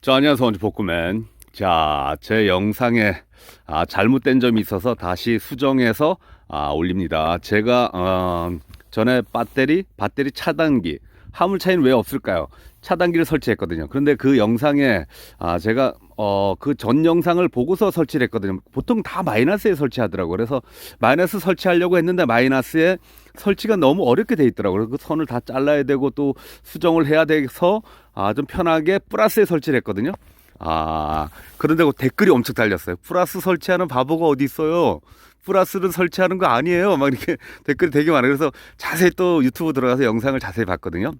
자, 안녕하세요. 원주 복구맨. 자, 제 영상에 아, 잘못된 점이 있어서 다시 수정해서 아, 올립니다. 제가 어, 전에 배터리, 배터리 차단기, 화물 차이는 왜 없을까요? 차단기를 설치했거든요. 그런데 그 영상에 아, 제가 어, 그 전 영상을 보고서 설치를 했거든요. 보통 다 마이너스에 설치하더라고요. 그래서 마이너스 설치하려고 했는데 마이너스에 설치가 너무 어렵게 돼 있더라고요. 그 선을 다 잘라야 되고 또 수정을 해야 돼서 아, 좀 편하게 플러스에 설치를 했거든요. 아, 그런데 그 댓글이 엄청 달렸어요. 플러스 설치하는 바보가 어디 있어요? 플러스를 설치하는 거 아니에요. 막 이렇게 댓글이 되게 많아요. 그래서 자세히 또 유튜브 들어가서 영상을 자세히 봤거든요.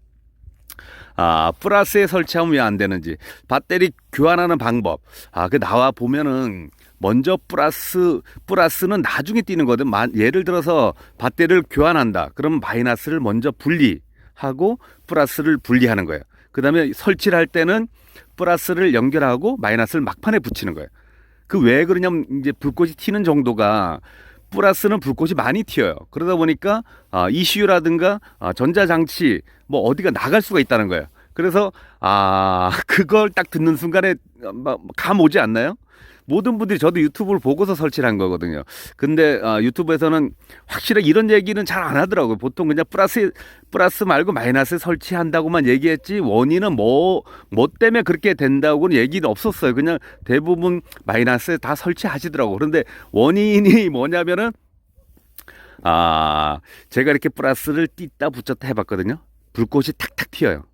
아, 플러스에 설치하면 왜 안 되는지, 배터리 교환하는 방법. 아, 그 나와 보면은 먼저 플러스, 플러스는 나중에 뛰는 거든. 마- 예를 들어서 배터리를 교환한다. 그러면 마이너스를 먼저 분리하고 플러스를 분리하는 거예요. 그 다음에 설치를 할 때는 플러스를 연결하고 마이너스를 막판에 붙이는 거예요. 그 왜 그러냐면 이제 불꽃이 튀는 정도가 플러스는 불꽃이 많이 튀어요. 그러다 보니까 아, ECU라든가 아, 전자장치 뭐 어디가 나갈 수가 있다는 거예요. 그래서 아 그걸 딱 듣는 순간에 막 감 오지 않나요? 모든 분들이 저도 유튜브를 보고서 설치를 한 거거든요. 근데 아, 유튜브에서는 확실히 이런 얘기는 잘 안 하더라고요. 보통 그냥 플러스 플러스 말고 마이너스 설치한다고만 얘기했지 원인은 뭐뭐 때문에 그렇게 된다고는 얘기는 없었어요. 그냥 대부분 마이너스에 다 설치하시더라고. 그런데 원인이 뭐냐면은 아 제가 이렇게 플러스를 띄다 붙였다 해봤거든요. 불꽃이 탁탁 튀어요.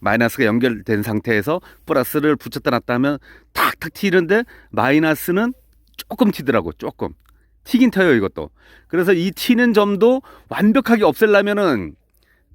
마이너스가 연결된 상태에서 플러스를 붙였다 놨다 하면 탁 탁 튀는데 마이너스는 조금 튀더라고 조금. 튀긴 튀어요 이것도. 그래서 이 튀는 점도 완벽하게 없애려면은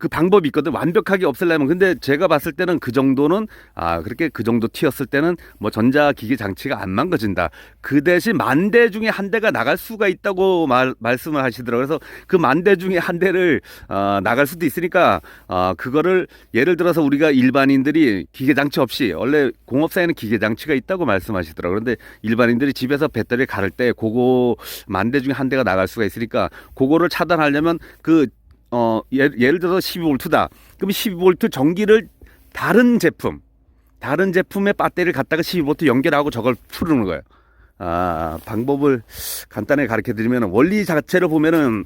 그 방법이 있거든. 완벽하게 없애려면. 근데 제가 봤을 때는 그 정도는 아 그렇게 그 정도 튀었을 때는 뭐 전자기기 장치가 안 망가진다. 그 대신 만 대 중에 한 대가 나갈 수가 있다고 말, 말씀을 하시더라고요. 그래서 그 만 대 중에 한 대를 어, 나갈 수도 있으니까 어, 그거를 예를 들어서 우리가 일반인들이 기계 장치 없이 원래 공업사에는 기계 장치가 있다고 말씀하시더라고요. 그런데 일반인들이 집에서 배터리 갈을 때 그거 만 대 중에 한 대가 나갈 수가 있으니까 그거를 차단하려면 그 어, 예를, 예를 들어서 12V다. 그럼 12V 전기를 다른 제품, 다른 제품의 배터리를 갖다가 12V 연결하고 저걸 풀는 거예요. 아, 방법을 간단하게 가르쳐 드리면 원리 자체를 보면은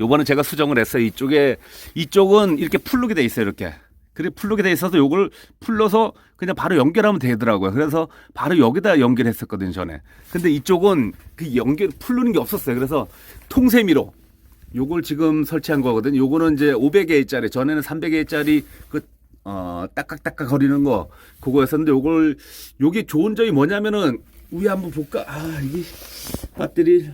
요번에 제가 수정을 했어요. 이쪽에, 이쪽은 이렇게 풀르게 돼 있어요. 이렇게. 그래 풀르게 돼 있어서 요걸 풀러서 그냥 바로 연결하면 되더라고요. 그래서 바로 여기다 연결했었거든요, 전에. 근데 이쪽은 그 연결 풀르는 게 없었어요. 그래서 통세미로 요걸 지금 설치한 거거든요. 요거는 이제 500A짜리 전에는 300A짜리 그 어, 딱딱딱딱 거리는 거 그거였었는데 요걸 요게 좋은 점이 뭐냐면은 위에 한번 볼까? 아, 이게 배터리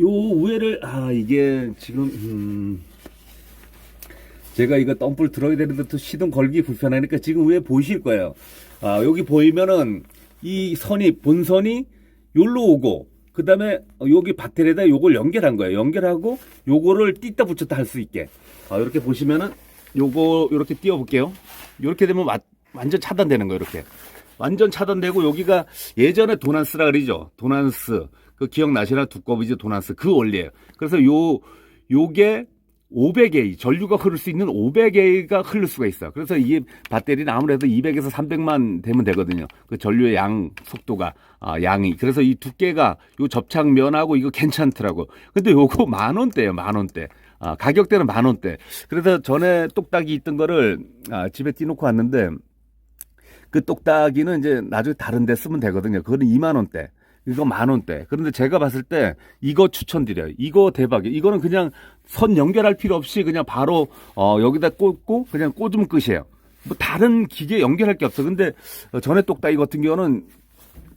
요 위에를 아, 이게 지금 음 제가 이거 덤불 들어야 되는데 또 시동 걸기 불편하니까 지금 위에 보이실 거예요. 아, 여기 보이면은 이 선이 본선이 요로 오고 그 다음에 여기 배터리에다 요걸 연결한 거예요. 연결하고 요거를 띄다 붙였다 할 수 있게. 아, 이렇게 보시면은 요거 이렇게 띄워 볼게요. 이렇게 되면 와- 완전 차단되는 거예요, 이렇게. 완전 차단되고 여기가 예전에 도난스라 그러죠. 도난스. 그 기억나시나 두꺼비지 도난스 그 원리예요. 그래서 요 요게 500A 전류가 흐를 수 있는 500A가 흐를 수가 있어. 그래서 이게 배터리는 아무래도 200에서 300만 되면 되거든요. 그 전류의 양 속도가 아, 양이. 그래서 이 두께가 요 접착면하고 이거 괜찮더라고. 근데 요거 만 원대예요, 만 원대. 아, 가격대는 만 원대. 그래서 전에 똑딱이 있던 거를 아, 집에 띄놓고 왔는데 그 똑딱이는 이제 나중에 다른 데 쓰면 되거든요. 그거는 2만 원대. 이거 만 원대. 그런데 제가 봤을 때 이거 추천드려요. 이거 대박이에요. 이거는 그냥 선 연결할 필요 없이 그냥 바로 어 여기다 꽂고 그냥 꽂으면 끝이에요. 뭐 다른 기계 연결할 게 없어. 근데 어, 전에 똑딱이 같은 경우는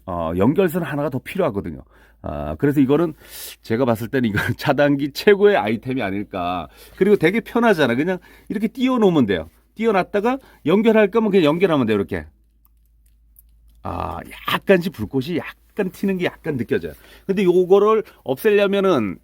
어 연결선 하나가 더 필요하거든요. 아, 그래서 이거는 제가 봤을 때는 이거 차단기 최고의 아이템이 아닐까. 그리고 되게 편하잖아. 그냥 이렇게 띄워 놓으면 돼요. 띄워 놨다가 연결할 거면 그냥 연결하면 돼요. 이렇게. 아, 약간씩 불꽃이 약간 튀는 게 약간 느껴져요. 근데 요거를 없애려면은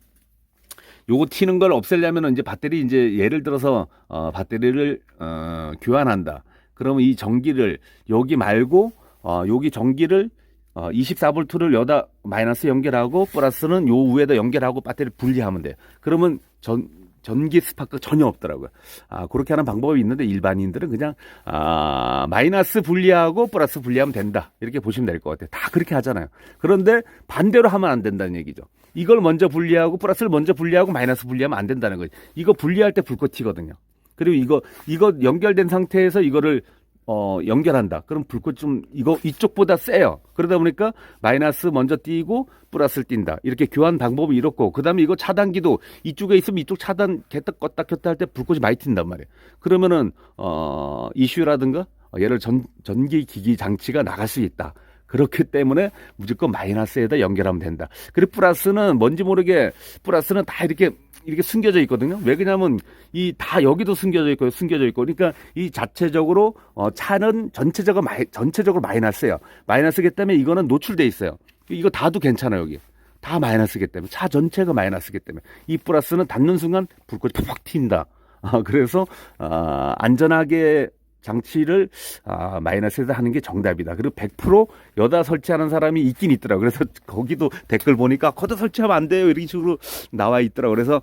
요거 튀는 걸 없애려면은 이제 배터리 이제 예를 들어서 어 배터리를 어 교환한다. 그러면 이 전기를 여기 말고 어 여기 전기를 어 24볼트를 여다 마이너스 연결하고 플러스는 요 위에다 연결하고 배터리 분리하면 돼요. 그러면 전 전기 스파크 전혀 없더라고요. 아, 그렇게 하는 방법이 있는데 일반인들은 그냥 아, 마이너스 분리하고 플러스 분리하면 된다. 이렇게 보시면 될 것 같아요. 다 그렇게 하잖아요. 그런데 반대로 하면 안 된다는 얘기죠. 이걸 먼저 분리하고 플러스를 먼저 분리하고 마이너스 분리하면 안 된다는 거죠. 이거 분리할 때 불꽃 튀거든요. 그리고 이거 이거 연결된 상태에서 이거를 어, 연결한다. 그럼 불꽃 좀 이거 이쪽보다 세요. 그러다 보니까 마이너스 먼저 띄고 플러스를 띈다. 이렇게 교환 방법이 이렇고 그다음에 이거 차단기도 이쪽에 있으면 이쪽 차단 켰다 껐다 켰다 할 때 불꽃이 많이 튄단 말이에요. 그러면은 어, 이슈라든가 어, 예를 전 전기 기기 장치가 나갈 수 있다. 그렇기 때문에 무조건 마이너스에다 연결하면 된다. 그리고 플러스는 뭔지 모르게 플러스는 다 이렇게 이렇게 숨겨져 있거든요. 왜 그러냐면 이 다 여기도 숨겨져 있고 숨겨져 있고 그러니까 이 자체적으로 어 차는 전체적으로 마이, 전체적으로 마이너스예요. 마이너스기 때문에 이거는 노출돼 있어요. 이거 다도 괜찮아요 여기. 다 마이너스기 때문에 차 전체가 마이너스기 때문에 이 플러스는 닿는 순간 불꽃이 팍 튄다. 아, 그래서 아, 안전하게 장치를 아, 마이너스에서 하는 게 정답이다. 그리고 100% 여다 설치하는 사람이 있긴 있더라고. 그래서 거기도 댓글 보니까 거다 설치하면 안 돼요. 이런 식으로 나와 있더라고. 그래서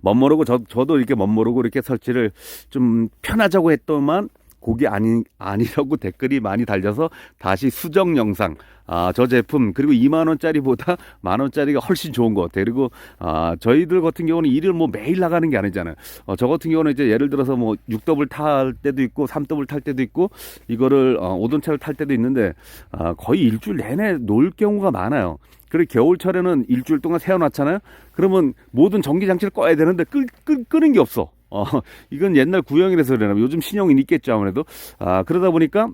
멋모르고 저, 저도 이렇게 멋모르고 이렇게 설치를 좀 편하자고 했더만 그게 아니, 아니라고 댓글이 많이 달려서 다시 수정 영상, 아, 저 제품, 그리고 2만원짜리보다 만원짜리가 훨씬 좋은 것 같아요. 그리고, 아, 저희들 같은 경우는 일을 뭐 매일 나가는 게 아니잖아요. 어, 저 같은 경우는 이제 예를 들어서 뭐 6더블 탈 때도 있고, 3더블 탈 때도 있고, 이거를, 어, 5돈차를 탈 때도 있는데, 아, 거의 일주일 내내 놀 경우가 많아요. 그리고 겨울철에는 일주일 동안 세워놨잖아요. 그러면 모든 전기 장치를 꺼야 되는데 끌, 끌, 끄는 게 없어. 어, 이건 옛날 구형이라서 그러나 요즘 신형이 있겠죠 아무래도. 아, 그러다 보니까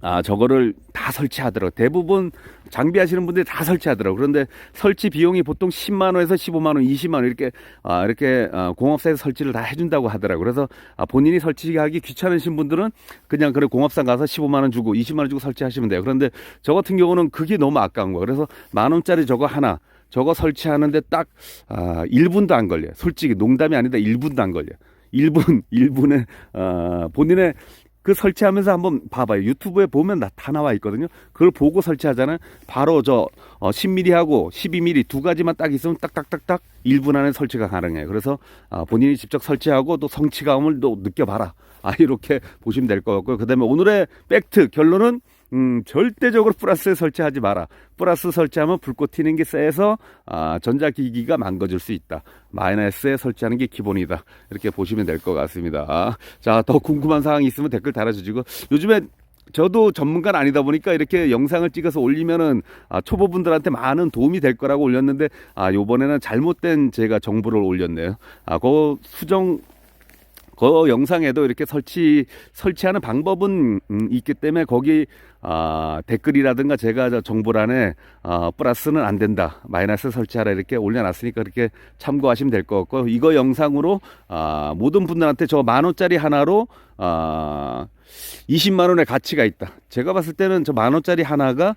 아, 저거를 다 설치하더라고. 대부분 장비하시는 분들이 다 설치하더라고. 그런데 설치 비용이 보통 10만원에서 15만원, 20만원 이렇게, 아, 이렇게, 아, 공업사에서 설치를 다 해준다고 하더라고. 그래서, 아, 본인이 설치하기 귀찮으신 분들은 그냥 그래 공업사 가서 15만원 주고 20만원 주고 설치하시면 돼요. 그런데 저 같은 경우는 그게 너무 아까운 거예요. 그래서 만원짜리 저거 하나, 저거 설치하는데 딱, 아, 1분도 안 걸려요. 솔직히 농담이 아니다. 1분도 안 걸려요. 1분, 1분에, 어, 본인의 그 설치하면서 한번 봐봐요. 유튜브에 보면 다, 다 나와 있거든요. 그걸 보고 설치하잖아요. 바로 저 어, 10mm하고 12mm 두 가지만 딱 있으면 딱딱딱딱 1분 안에 설치가 가능해요. 그래서 아, 본인이 직접 설치하고 또 성취감을 또 느껴봐라. 아, 이렇게 보시면 될 것 같고요. 그 다음에 오늘의 팩트 결론은 음, 절대적으로 플러스에 설치하지 마라. 플러스 설치하면 불꽃 튀는 게 세서 아, 전자기기가 망가질 수 있다. 마이너스에 설치하는 게 기본이다. 이렇게 보시면 될 것 같습니다. 자, 더 궁금한 사항이 있으면 댓글 달아주시고 요즘에 저도 전문가는 아니다 보니까 이렇게 영상을 찍어서 올리면은 아, 초보분들한테 많은 도움이 될 거라고 올렸는데 아 요번에는 잘못된 제가 정보를 올렸네요. 아그 수정 그 영상에도 이렇게 설치 설치하는 방법은 음, 있기 때문에 거기 아, 댓글이라든가 제가 저 정보란에 아, 플러스는 안 된다. 마이너스 설치하라 이렇게 올려놨으니까 그렇게 참고하시면 될 것 같고 이거 영상으로 아, 모든 분들한테 저 만 원짜리 하나로 아, 20만 원의 가치가 있다. 제가 봤을 때는 저 만 원짜리 하나가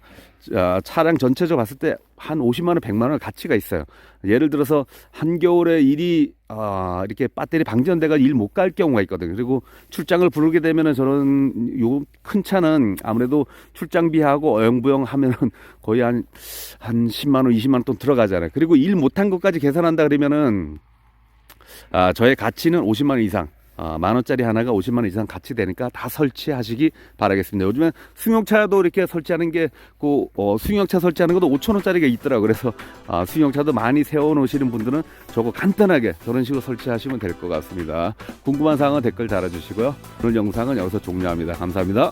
아, 차량 전체적으로 봤을 때 한 50만 원, 100만 원 가치가 있어요. 예를 들어서 한겨울에 일이 아, 이렇게 배터리 방전돼가 일 못 갈 경우가 있거든요. 그리고 출장을 부르게 되면은 저는 요큰 차는 아무래도 출장비하고 어영부영 하면은 거의 한, 한 10만 원, 20만 원 돈 들어가잖아요. 그리고 일 못한 것까지 계산한다 그러면은 아, 저의 가치는 50만 원 이상. 아, 만 원짜리 하나가 50만 원 이상 가치 되니까 다 설치하시기 바라겠습니다. 요즘엔 승용차도 이렇게 설치하는 게, 그, 어, 승용차 설치하는 것도 5천 원짜리가 있더라고요. 그래서, 아, 승용차도 많이 세워 놓으시는 분들은 저거 간단하게 저런 식으로 설치하시면 될 것 같습니다. 궁금한 사항은 댓글 달아주시고요. 오늘 영상은 여기서 종료합니다. 감사합니다.